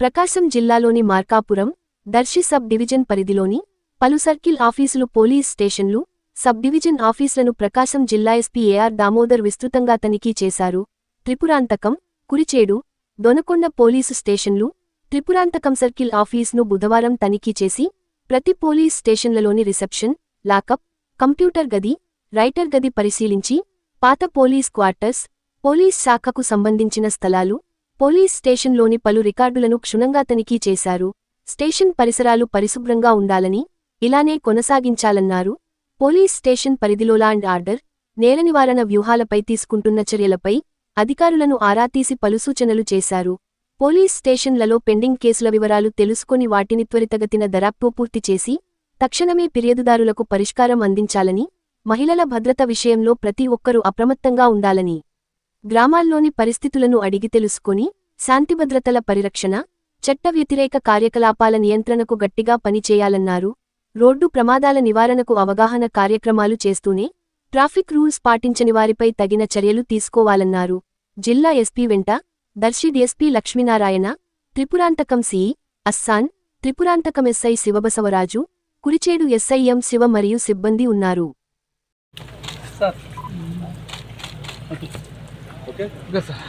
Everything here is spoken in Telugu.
ప్రకాశం జిల్లాలోని మార్కాపురం దర్శి సబ్ డివిజన్ పరిధిలోని పలు సర్కిల్ ఆఫీసులు పోలీస్ స్టేషన్లు సబ్ డివిజన్ ఆఫీసులను ప్రకాశం జిల్లా ఎస్పీ ఏఆర్ దామోదర్ విస్తృతంగా తనిఖీ చేశారు. త్రిపురాంతకం కురిచేడు దొనకొండ పోలీసు స్టేషన్లు త్రిపురాంతకం సర్కిల్ ఆఫీస్ను బుధవారం తనిఖీ చేసి ప్రతి పోలీస్ స్టేషన్లలోని రిసెప్షన్ లాకప్ కంప్యూటర్ గది రైటర్ గది పరిశీలించి పాత పోలీస్ క్వార్టర్స్ పోలీస్ శాఖకు సంబంధించిన స్థలాలు పోలీస్ స్టేషన్లోని పలు రికార్డులను క్షుణ్ణంగా తనిఖీ చేశారు. స్టేషన్ పరిసరాలు పరిశుభ్రంగా ఉండాలని ఇలానే కొనసాగించాలన్నారు. పోలీస్ స్టేషన్ పరిధిలో లాండ్ ఆర్డర్ నేల నివారణ వ్యూహాలపై తీసుకుంటున్న చర్యలపై అధికారులను ఆరాతీసి పలు సూచనలు చేశారు. పోలీస్ స్టేషన్లలో పెండింగ్ కేసుల వివరాలు తెలుసుకుని వాటిని త్వరితగతిన దరాప్తో పూర్తి చేసి తక్షణమే ఫిర్యాదుదారులకు పరిష్కారం అందించాలని మహిళల భద్రత విషయంలో ప్రతి ఒక్కరూ అప్రమత్తంగా ఉండాలని గ్రామాల్లోని పరిస్థితులను అడిగి తెలుసుకుని శాంతిభద్రతల పరిరక్షణ చట్ట వ్యతిరేక కార్యకలాపాల నియంత్రణకు గట్టిగా పనిచేయాలన్నారు. రోడ్డు ప్రమాదాల నివారణకు అవగాహన కార్యక్రమాలు చేస్తూనే ట్రాఫిక్ రూల్స్ పాటించని వారిపై తగిన చర్యలు తీసుకోవాలన్నారు. జిల్లా ఎస్పీ వెంట Darsi SP Lakshminarayana Tripurantakam CI అస్సాన్ Tripurantakam SI Shivabasavaraju Kurichedu SIM Shiva మరియు సిబ్బంది ఉన్నారు. Okay okay sir